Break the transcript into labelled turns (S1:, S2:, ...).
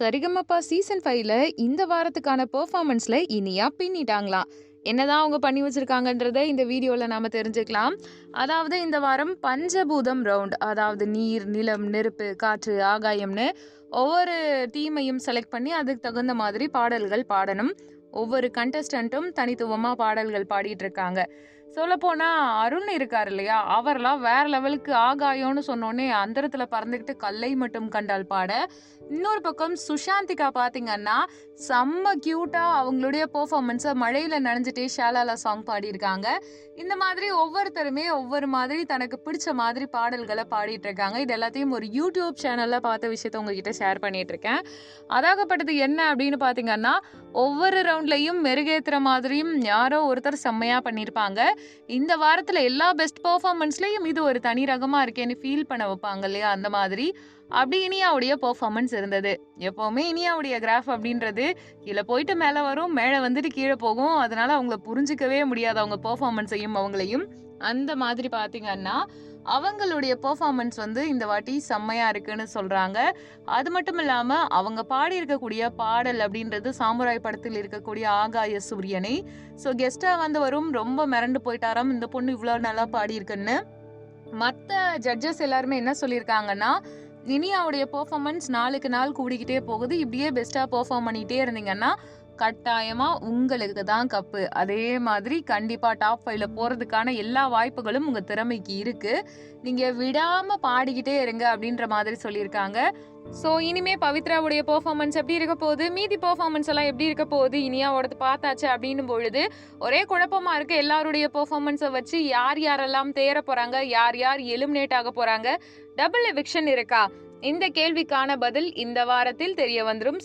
S1: Sarigamapa season ஃபைவ்ல இந்த வாரத்துக்கான பெர்ஃபார்மன்ஸில் இனியா பின்னிட்டாங்களாம். என்னதான் அவங்க பண்ணி வச்சிருக்காங்கன்றத இந்த வீடியோவில் நாம் தெரிஞ்சுக்கலாம். அதாவது இந்த வாரம் பஞ்சபூதம் ரவுண்ட் அதாவது நீர் நிலம் நெருப்பு காற்று ஆகாயம்னு ஒவ்வொரு டீமையும் செலக்ட் பண்ணி அதுக்கு தகுந்த மாதிரி பாடல்கள் பாடணும். ஒவ்வொரு கண்டஸ்டண்ட்டும் தனித்துவமாக பாடல்கள் பாடிட்டு இருக்காங்க. சொல்லப்போனால் அருண் இருக்கார் இல்லையா? அவர்லாம் வேற லெவலுக்கு ஆகாயோன்னு சொன்னோன்னே அந்தரத்தில் பறந்துக்கிட்டு கல்லை மட்டும் கண்டால் பாட. இன்னொரு பக்கம் சுஷாந்திகா பார்த்தீங்கன்னா செம்ம க்யூட்டாக அவங்களுடைய பெர்ஃபார்மன்ஸை மழையில் நனைஞ்சிட்டே ஷாலாலா சாங் பாடியிருக்காங்க. இந்த மாதிரி ஒவ்வொருத்தருமே ஒவ்வொரு மாதிரி தனக்கு பிடிச்ச மாதிரி பாடல்களை பாடிட்டு இருக்காங்க இது எல்லாத்தையும் ஒரு யூடியூப் சேனலில் பார்த்த விஷயத்த உங்ககிட்ட ஷேர் பண்ணிட்டு இருக்கேன் அதாகப்பட்டது என்ன அப்படின்னு பார்த்தீங்கன்னா ஒவ்வொரு ரவுண்ட்லையும் மெருகேற்றுற மாதிரியும் யாரோ ஒருத்தர் செம்மையாக பண்ணியிருப்பாங்க இந்த வாரத்தில் எல்லா பெஸ்ட் பர்ஃபார்மன்ஸ்லையும் இது ஒரு தனி ரகமாக இருக்கேன்னு ஃபீல் பண்ண வைப்பாங்க இல்லையா அந்த மாதிரி. அப்படி இனியாவுடைய பர்ஃபார்மன்ஸ் இருந்தது. எப்போவுமே இனியாவுடைய கிராஃப் அப்படின்றது கீழே போயிட்டு மேலே வரும் மேலே வந்துட்டு கீழே போகும். அதனால அவங்கள புரிஞ்சிக்கவே முடியாது அவங்க பர்ஃபார்மன்ஸையும் அவங்களையும். அந்த மாதிரி பார்த்தீங்கன்னா அவங்களுடைய பெர்ஃபார்மன்ஸ் வந்து இந்த வாட்டி செம்மையாக இருக்குன்னு சொல்கிறாங்க அது மட்டும் இல்லாமல் அவங்க பாடியிருக்கக்கூடிய பாடல் அப்படின்றது சாமுராய் படத்தில் இருக்கக்கூடிய ஆகாய சூரியனை. ஸோ கெஸ்ட்டாக வந்தவரும் ரொம்ப மிரண்டு போயிட்டாராம். இந்த பொண்ணு இவ்வளோ நல்லா பாடியிருக்குன்னு. மற்ற ஜட்ஜஸ் எல்லாருமே என்ன சொல்லியிருக்காங்கன்னா இனியாவுடைய பெர்ஃபார்மன்ஸ் நாளுக்கு நாள் கூடிக்கிட்டே போகுது. இப்படியே பெஸ்ட்டாக பெர்ஃபார்ம் பண்ணிகிட்டே இருந்தீங்கன்னா கட்டாயமாக உங்களுக்கு தான் கப்பு. அதே மாதிரி கண்டிப்பாக டாப் ஃபைவ்ல போகிறதுக்கான எல்லா வாய்ப்புகளும் உங்கள் திறமைக்கு இருக்குது நீங்கள் விடாமல் பாடிக்கிட்டே இருங்க அப்படின்ற மாதிரி சொல்லியிருக்காங்க. ஸோ இனிமே பவித்ராவுடைய பெர்ஃபார்மன்ஸ் எப்படி இருக்க போகுது? மீதி பெர்ஃபார்மன்ஸ் எல்லாம் எப்படி இருக்க போகுது? இனியாவோடது பார்த்தாச்சு அப்படின்னும் பொழுது ஒரே குழப்பமா இருக்கு. எல்லாருடைய பெர்ஃபார்மன்ஸை வச்சு யார் யாரெல்லாம் தேர போறாங்க? யார் யார் எலிமினேட் ஆக போறாங்க? டபுள் எவிக்ஷன் இருக்கா? இந்த கேள்விக்கான பதில் இந்த வாரத்தில் தெரிய வந்துடும்